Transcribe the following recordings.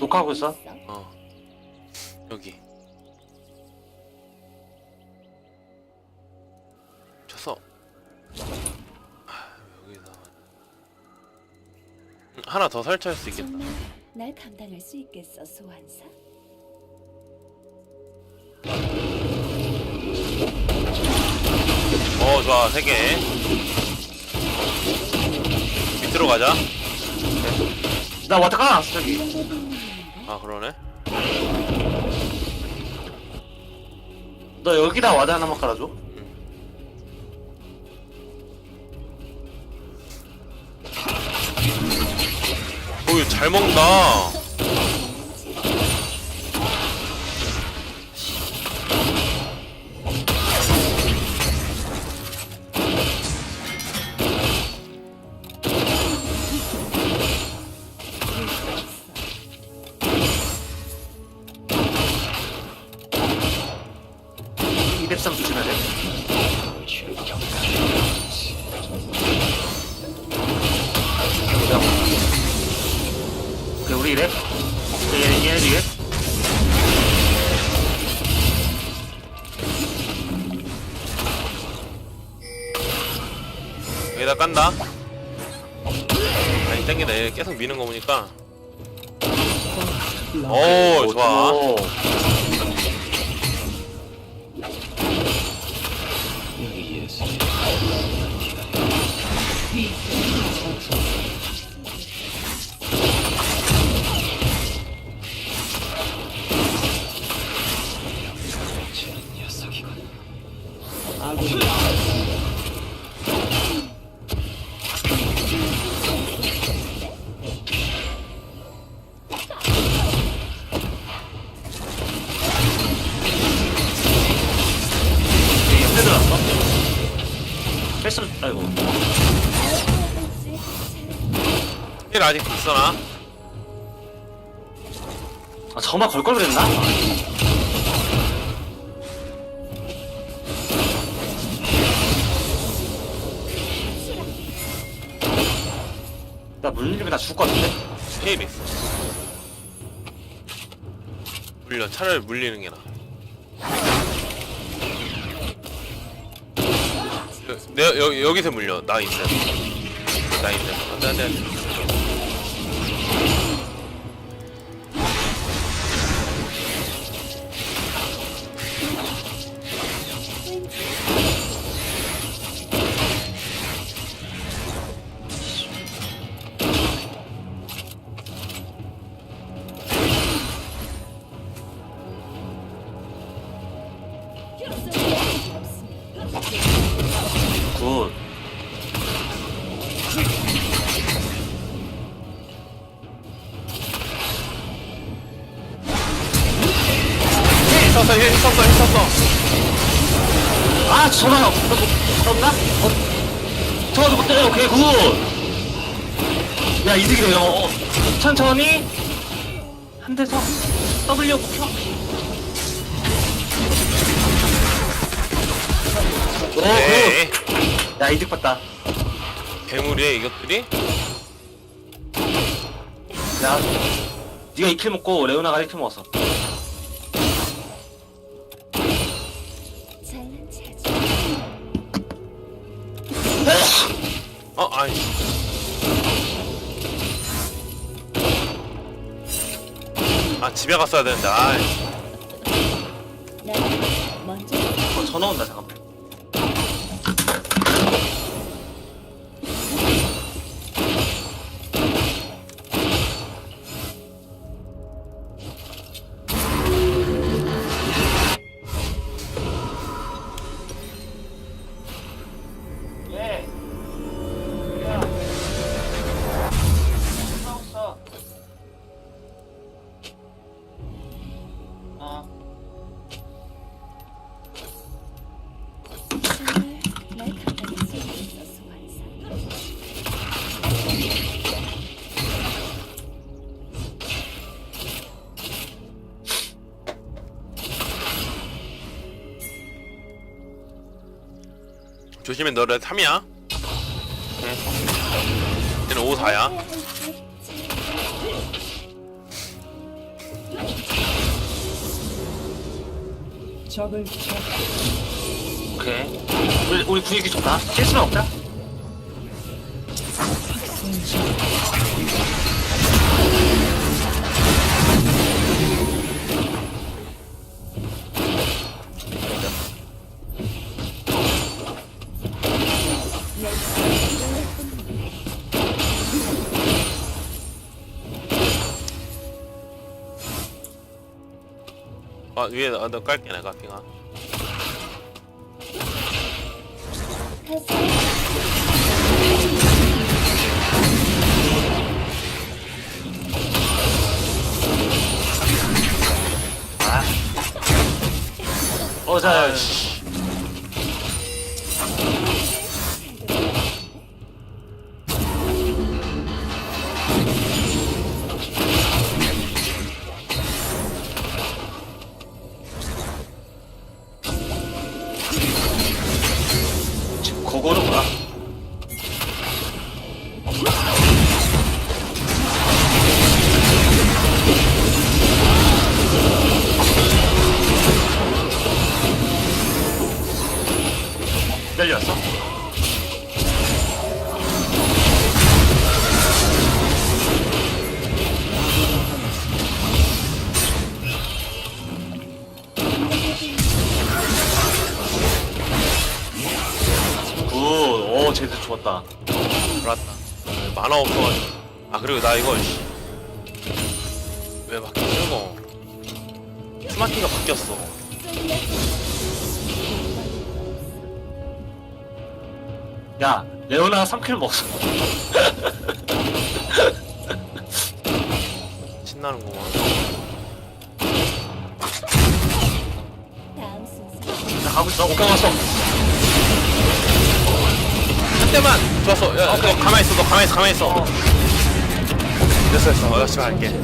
녹화하고 있어? 어. 여기. 쳤어. 아, 여기다 음, 하나 더 설치할 수 있겠다. 정말 날 감당할 수 있겠어, 소환사? 어 좋아. 세개. 밑으로 가자. 나 와드 깔아놨어 저기 아 그러네. 너 여기다 와드 하나만 깔아줘. 오이 잘 먹는다 미는 거 보니까 오 좋아 오. 얘 힐 아직 있어나? 아 저만 걸걸 그랬나? 나 물리면 나 죽을 것 같은데? 힐 있어 물려 차라리 물리는 게 나아 여, 내, 여, 여기서 물려 나 있어 나 있어 안돼 안돼 썼어 힐 썼어 힐 썼어 아, 전화 없나? 어, 전화도 못 때려. 오케이, 굿. 야, 이득이다, 형. 어, 천천히. 한 대서 W 켜. 오, 네 굿. 야, 이득 봤다. 괴물이야 이것들이? 야, 네가 2킬 먹고 레오나가 1킬 먹었어. 아 집에 갔어야 되는데 아이 난 먼저 어, 전화 온다, 잠깐만. 조심해 너네 3이야 네. 얘는 5, 4야 적을 쳐 오케이. 우리, 우리 분위기 좋다. 실수는 없다. 아 위에 아, 너 깔게 내가 핑아 아. 어, 자, 아이씨 만화 없어가지고 아 그리고 나 이거 씨. 왜 바뀌었어 이거 스마티가 바뀌었어 야, 레오나 3킬 먹었어. 신나는구만 다음 순서 나 가고 있어. 오케이, 왔어. 한 대만 좋았어 야 너 가만히 있어 너 가만히 있어 가만히 있어 어. 됐어 됐어 나 집에 갈게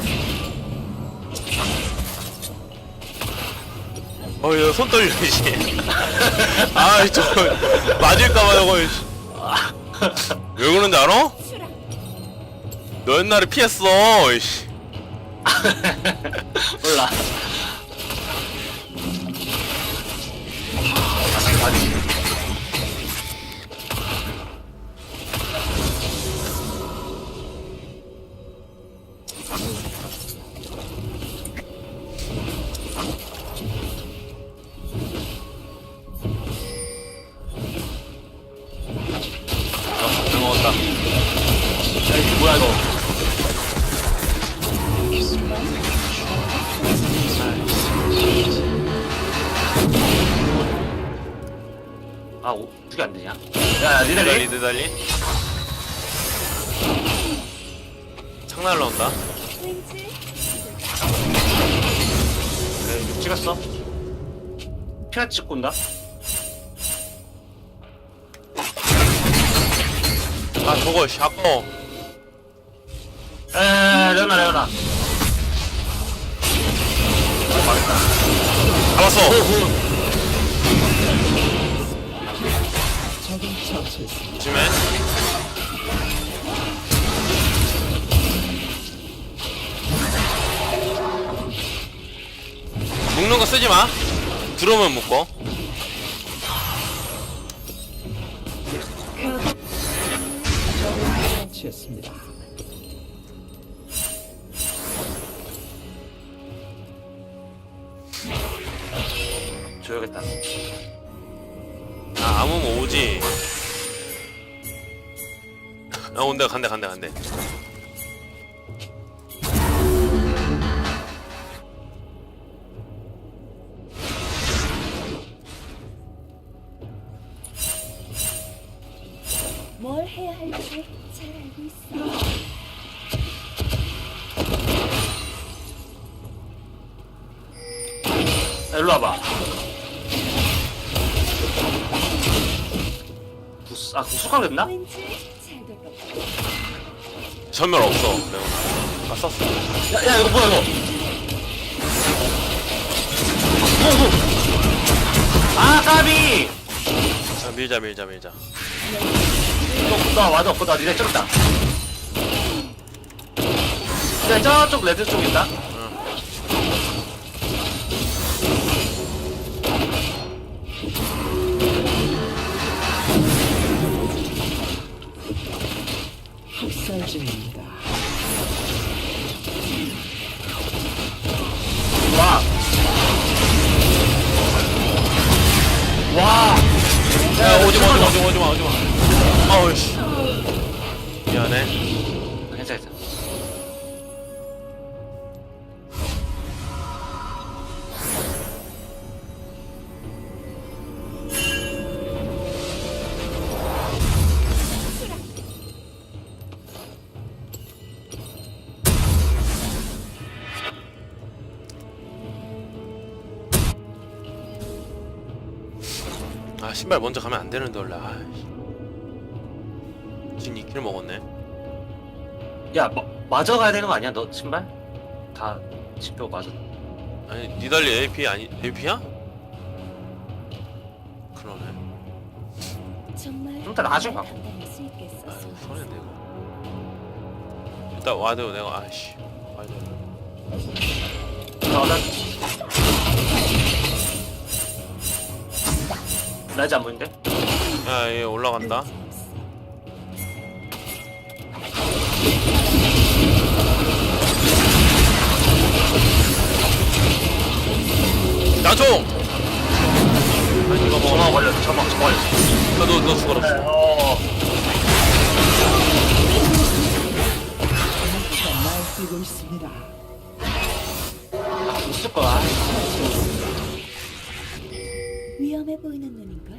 어이 손 떨려 이씨 아이 저 맞을까봐 저거 이씨. 왜 그러는지 알아? 너 옛날에 피했어 이씨 몰라. 아니, 오, 어떻게 안 되냐? 야, 니달리 레이. 니달리 창 날라온다 네, 찍었어. 피나 찍고 온다. 아 저거 씨 아까워 에, 레오나, 레오나. 잡았어 처치했습니다. 조심해 묶는 거 쓰지 마 들어오면 묶어 적을 처치했습니다. 줘야겠다. 아 온대 간대 간대 간대 뭘 해야 할지 잘 알고 있어. 야, 일로 와봐. 부스, 아, 구속하겠나 왠지. 전멸 없어 레오나 아 썼어 야, 야, 이거 뭐야, 이거? 뭐, 뭐. 아, 까비! 자, 밀자 밀자 밀자 이거 없다, 맞아, 없다. 니네 쩔었다. 야, 저쪽 레드 쪽 있다. 사라집니다. 와! 와! 야, 오지마, 오지마, 오지마, 오지마, 어이씨. 미안해. 신발 먼저 가면 안 되는데 원래 아이씨 진 2킬 먹었네 야 마, 맞아 가야 되는 거 아니야 너 신발? 다 집뼈 맞아 아니 니달리 AP 아니 AP야? 그러네 정말 좀 이따 나중에 날 봐. 감당할 수 있겠어 아 소환사. 손해인데 이거 일단 와드 내가 아이씨 와드 너는 나 지안 보이는데? 야 얘 올라간다 나총! 아니 이거 전화 먹어 걸렸어 전화 전화 걸렸어 너너 너 죽어라 어 날뛰고 있습니다. 있을 거야 위험해 보이는 눈인걸?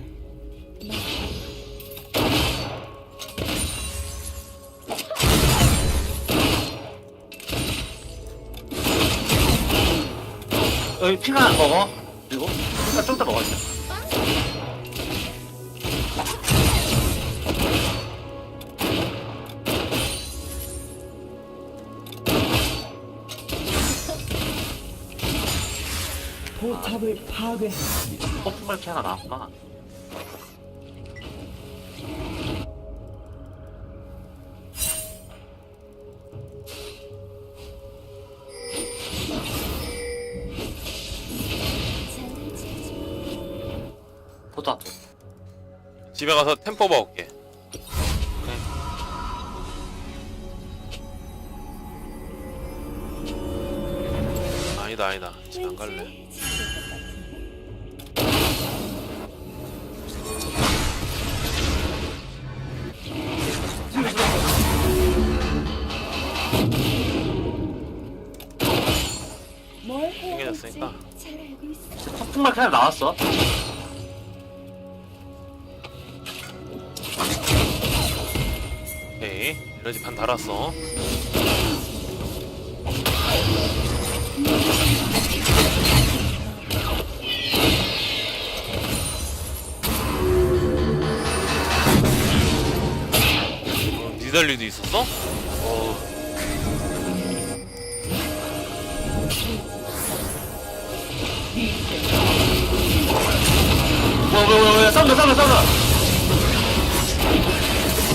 여기 피가 안 먹어 그리고 피가 좀더 먹어야지 포탑을 파괴했습니다. 뽀뽀 피 하나 나왔구나. 앞에 집에 가서 템 뽑아올게. 아니다 아니다. 집에 안 갈래 폭풍말 그냥 나왔어. 오케이. 에너지 반 달았어. 어, 니달리도 있었어? 어, 싸운다 싸운다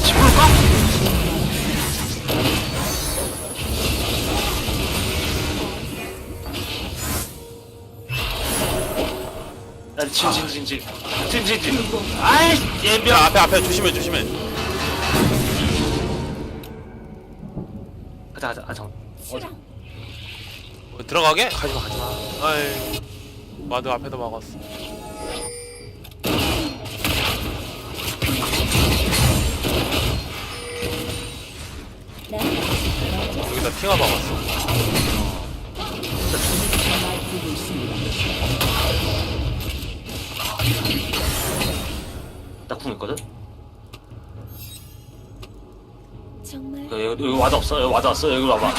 집을까? 야, 진, 진, 진, 진. 진, 진, 진. 아이, 야 예병. 앞에 앞에 조심해 조심해 가자, 가자, 아, 정. 싫어. 어, 들어가게? 가지마 가지마 아이 마드 앞에다 막았어 핑하 막았어. 나궁 있거든? 정말 여기, 여기, 와드 없어? 여기 와드 왔어? 여기 와봐.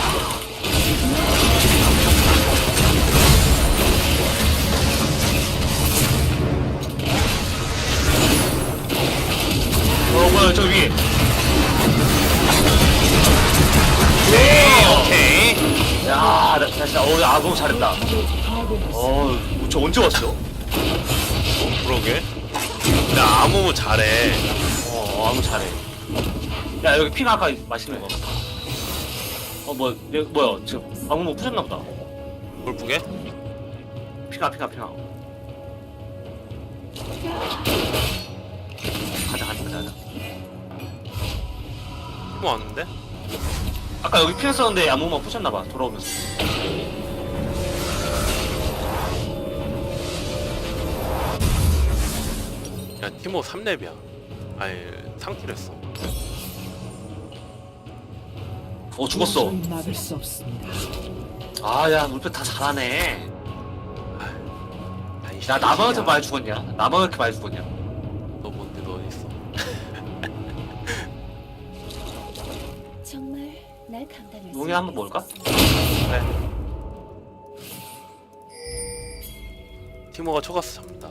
어, 뭐야, 저 위에. 오케이 야, 나 진짜, 어, 아, 너무 잘했다. 어, 저 언제 왔어? 그러게 나 아무무 잘해 어, 아무 잘해. 야, 여기 피가 아까 맛있는 거. 어, 뭐, 내, 뭐야, 지금 아무 뭐 푸셨나 보다. 골프게? 피가, 피가, 피가. 가자, 가자, 가자, 가자. 뭐 왔는데? 아까 여기 피했었는데 아무만 푸셨나 봐, 돌아오면서. 야 티모 3렙이야 아니 3킬 했어 어, 죽었어. 도저히 막을 수 없습니다. 아, 야, 물배 다 잘하네. 야, 나만 이렇게 많이 죽었냐? 나만 이렇게 많이 죽었냐? 용이 한번 볼까? 그래 티모가 초가스 잡니다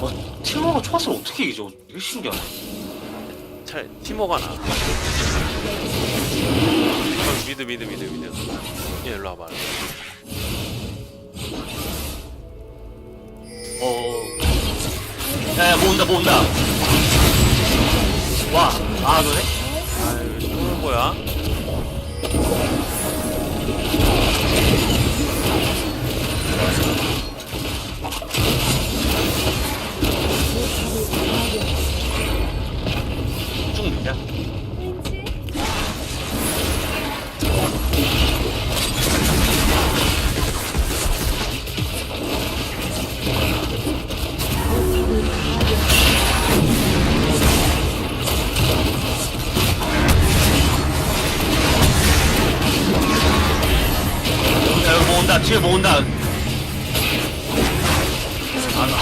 뭐, 실버가 초가스를 어떻게 이기죠? 이게 신기하네. 잘 팀워가 나. 어, 미드 미드 미드 미드. 얘 일로 와봐. 어. 야, 야, 모은다, 모은다. 와, 아, 너네? 아유 쏘는 거야? 여기 모은다, 모은다. 아, 나.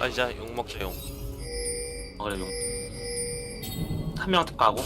아 진짜 욕 먹자 욕. 아, 그래, 용. 한 명한테 까고.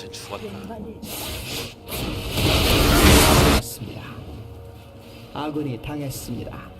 진짜 죽었다. 아군이 당했습니다.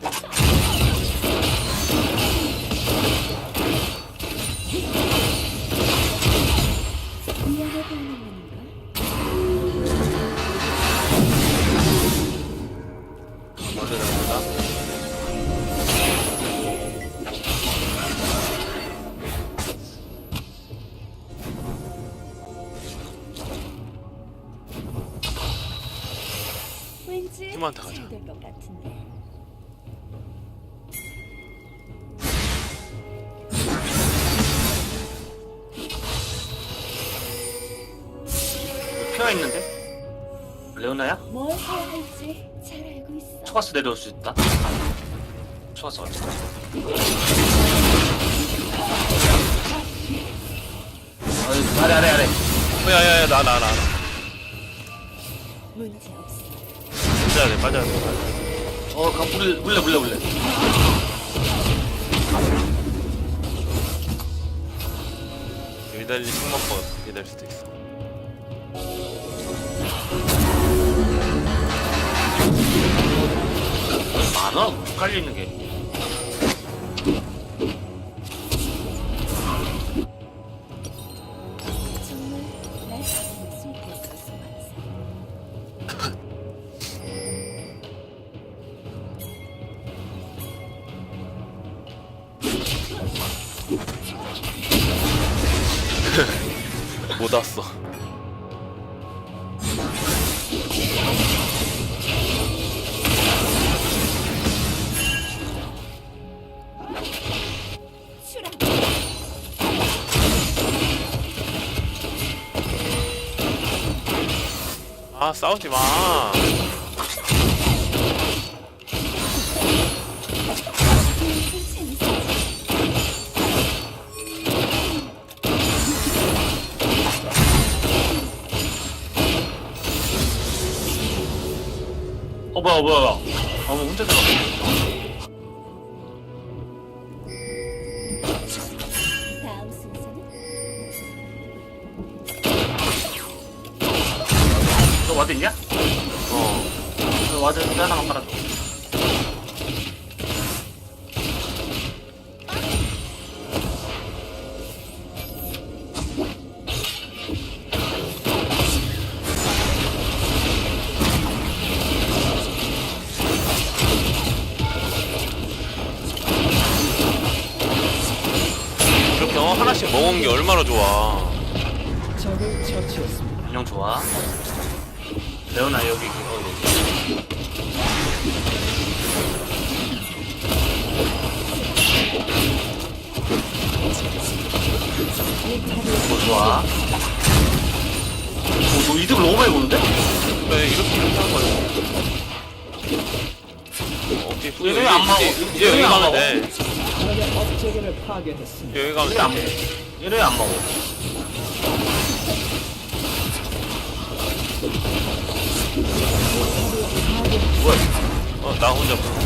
피어 있는데? 레오나야? 뭘 해야 할지 잘 알고 있어. 초가스 내려올 수 있다. 초가스 어디? 어, 아래, 아래, 아래. 어, 야야야 나 나 나. 문제 없어. 빠져야 돼 빠져야 돼. 빠져야 돼. 어, 가, 물래, 물래, 물래, 물래. 유달리 총 먹고 될 수도 있어. 많아? 깔려있는 게. 못 왔어. 싸우지 마. 어, 뭐야, 뭐야. 어, 뭐 혼자 들어. 너 와드 하게 됐습니다. 여기 가면 네. 안 먹어. 얘를 안 먹어. 뭐야? 어, 나 혼자. 뭐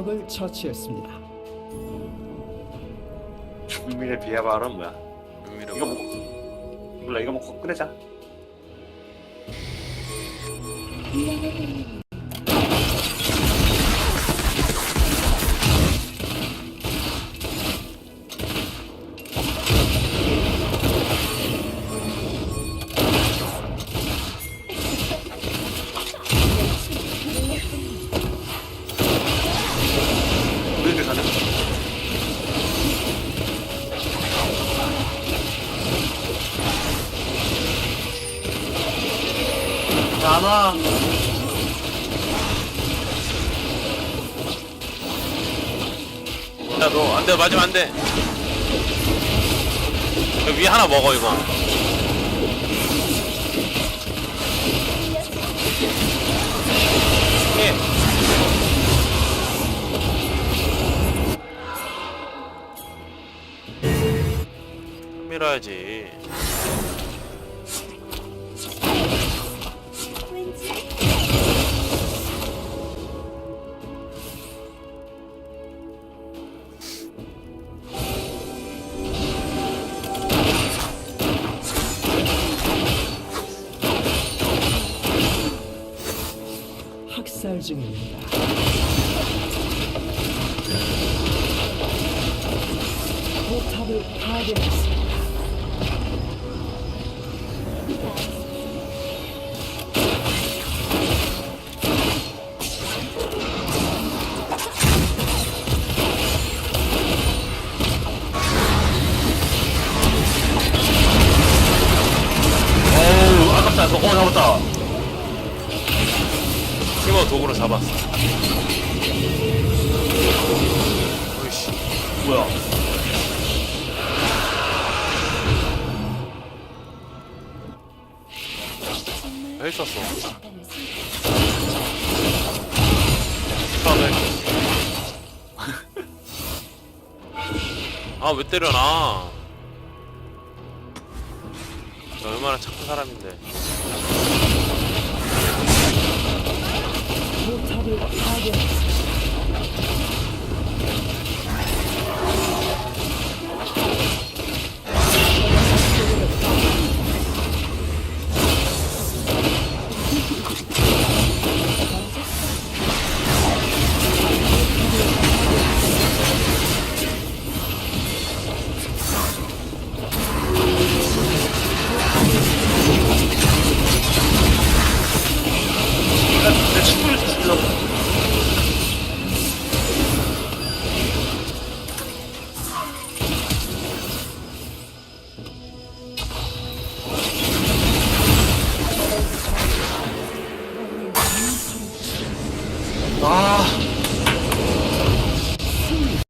적을 처치했습니다. 국민의 비하발언 뭐야? 의미로 이거 먹고 몰라 이거 뭐 먹고 끝내자. 먹어 이거. 예. 밀어야지. 어이씨 뭐야 왜 썼어? 아왜 때려나